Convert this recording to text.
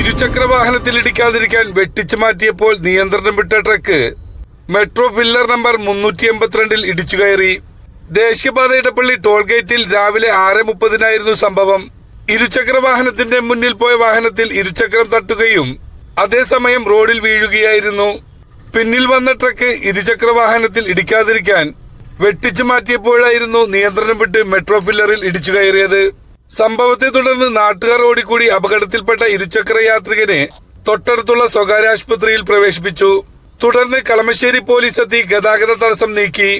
ഇരുചക്ര വാഹനത്തിൽ ഇടിക്കാതിരിക്കാൻ വെട്ടിച്ചു മാറ്റിയപ്പോൾ നിയന്ത്രണം വിട്ട ട്രക്ക് മെട്രോ പില്ലർ നമ്പർ മുന്നൂറ്റി എൺപത്തിരണ്ടിൽ ഇടിച്ചു കയറി. ദേശീയപാത ഇടപ്പള്ളി ടോൾഗേറ്റിൽ രാവിലെ ആറ് മുപ്പതിനായിരുന്നു സംഭവം. ഇരുചക്ര വാഹനത്തിന്റെ മുന്നിൽ പോയ വാഹനത്തിൽ ഇരുചക്രം തട്ടുകയും അതേസമയം റോഡിൽ വീഴുകയായിരുന്നു. പിന്നിൽ വന്ന ട്രക്ക് ഇരുചക്ര വാഹനത്തിൽ ഇടിക്കാതിരിക്കാൻ വെട്ടിച്ചു മാറ്റിയപ്പോഴായിരുന്നു നിയന്ത്രണം വിട്ട് മെട്രോ പില്ലറിൽ ഇടിച്ചു കയറിയത്. സംഭവത്തെ തുടർന്ന് നാട്ടുകാർ ഓടിക്കൂടി അപകടത്തിൽപ്പെട്ട ഇരുചക്ര യാത്രികനെ തൊട്ടടുത്തുള്ള സ്വകാര്യ ആശുപത്രിയിൽ പ്രവേശിപ്പിച്ചു. തുടർന്ന് കളമശ്ശേരി പോലീസ് എത്തി ഗതാഗത തടസ്സം നീക്കി.